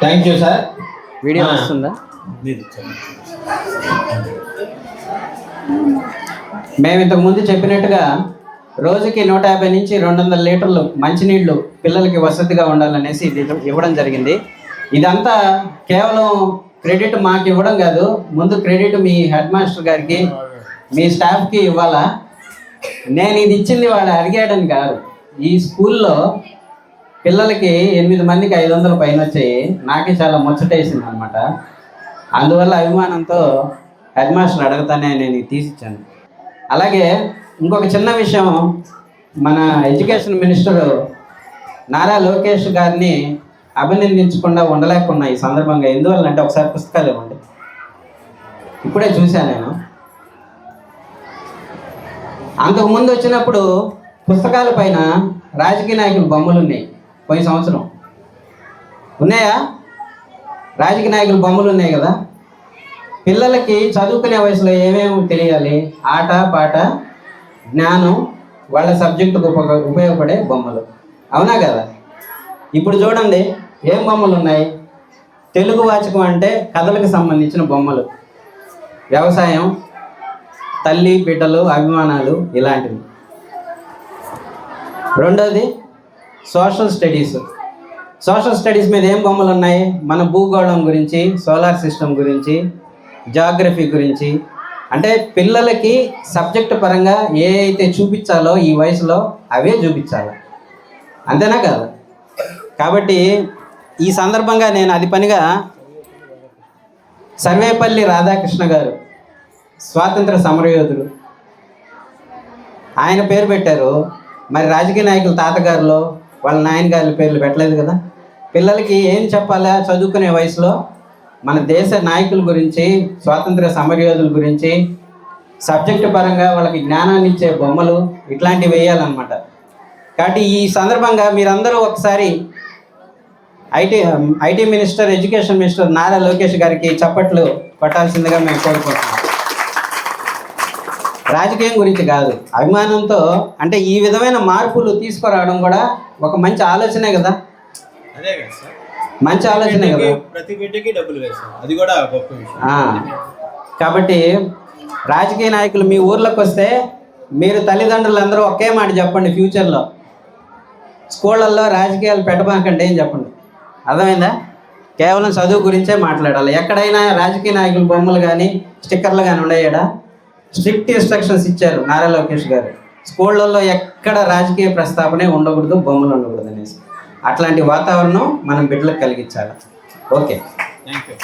Thank you sir video. వస్తుందా. మేము ఇంతకు ముందు చెప్పినట్టుగా రోజుకి నూట యాభై నుంచి రెండు వందల లీటర్లు మంచినీళ్ళు పిల్లలకి వసతిగా ఉండాలనేసి ఇది ఇవ్వడం జరిగింది ఇదంతా కేవలం క్రెడిట్ మాకు ఇవ్వడం కాదు ముందు క్రెడిట్ మీ హెడ్ మాస్టర్ గారికి మీ స్టాఫ్కి ఇవ్వాలా నేను ఇది ఇచ్చింది వాడు అడిగాడని కాదు ఈ స్కూల్లో పిల్లలకి ఎనిమిది మందికి ఐదు వందల పైన వచ్చాయి. నాకే చాలా ముచ్చటేసింది అనమాట అందువల్ల అభిమానంతో హెడ్ మాస్టర్ అడగతానే నేను తీసిచ్చాను. అలాగే ఇంకొక చిన్న విషయం మన ఎడ్యుకేషన్ మినిస్టర్ నారా లోకేష్ గారిని అభినందించకుండా ఉండలేకున్నా ఈ సందర్భంగా. ఎందువల్ల అంటే ఒకసారి పుస్తకాలు ఇవ్వండి. ఇప్పుడే చూశాను నేను. అంతకుముందు వచ్చినప్పుడు పుస్తకాల పైన రాజకీయ నాయకుల బొమ్మలు ఉన్నాయి పోయిన సంవత్సరం. ఉన్నాయా? రాజకీయ నాయకుల బొమ్మలు ఉన్నాయి కదా. పిల్లలకి చదువుకునే వయసులో ఏమేమి తెలియాలి? ఆట పాట జ్ఞానం వాళ్ళ సబ్జెక్టుకు ఉపయోగపడే బొమ్మలు. అవునా కదా? ఇప్పుడు చూడండి ఏం బొమ్మలు ఉన్నాయి? తెలుగు వాచకం అంటే కథలకు సంబంధించిన బొమ్మలు. వ్యవసాయం తల్లి బిడ్డలు అభిమానాలు ఇలాంటివి. రెండోది సోషల్ స్టడీస్ సోషల్ స్టడీస్ మీద ఏం బొమ్మలు ఉన్నాయి? మన భూగోళం గురించి సోలార్ సిస్టమ్ గురించి జాగ్రఫీ గురించి. అంటే పిల్లలకి సబ్జెక్ట్ పరంగా ఏ అయితే చూపించాలో ఈ వయసులో అవే చూపించాలి. అంతేనా కాదు? కాబట్టి ఈ సందర్భంగా నేను అది పనిగా సర్వేపల్లి రాధాకృష్ణ గారు స్వాతంత్ర సమరయోధుడు. ఆయన పేరు పెట్టారు. మరి రాజకీయ నాయకుల తాతగారులో వాళ్ళ నాయనగారి పేర్లు పెట్టలేదు కదా. పిల్లలకి ఏం చెప్పాలా? చదువుకునే వయసులో మన దేశ నాయకుల గురించి స్వాతంత్ర సమరయోధుల గురించి సబ్జెక్టు పరంగా వాళ్ళకి జ్ఞానాన్ని ఇచ్చే బొమ్మలు ఇట్లాంటివి వేయాలన్నమాట. కాబట్టి ఈ సందర్భంగా మీరందరూ ఒకసారి IT IT minister education minister Nara Lokesh గారికి చప్పట్లు పట్టాల్సిందిగా మేము కోరుకుంటున్నాం. రాజకీయం గురించి కాదు. అభిమానంతో అంటే ఈ విధమైన మార్పులు తీసుకురావడం కూడా ఒక మంచి ఆలోచనే కదా? అదే కదా సార్. మంచి ఆలోచనే కదా? ప్రతి బిడ్డకి డబ్బులు వేస్తాం అది కూడా గొప్ప విషయం. ఆ, కాబట్టి రాజకీయ నాయకులు మీ ఊర్లోకి వస్తే మీరు తల్లిదండ్రులు అందరూ ఒకే మాట చెప్పండి ఫ్యూచర్లో. స్కూళ్ళల్లో రాజకీయాలు పెట్టబాకండి ఏం చెప్పండి. అర్థమైందా? కేవలం చదువు గురించే మాట్లాడాలి. ఎక్కడైనా రాజకీయ నాయకుల బొమ్మలు కానీ స్టిక్కర్లు కానీ ఉండేయడా? స్ట్రిక్ట్ ఇన్స్ట్రక్షన్స్ ఇచ్చారు నారా లోకేష్ గారు. స్కూళ్ళల్లో ఎక్కడ రాజకీయ ప్రస్తావనే ఉండకూడదు బొమ్మలు ఉండకూడదు అనేసి. అట్లాంటి వాతావరణం మనం బిడ్డలకు కలిగించాలి. ఓకే. Thank you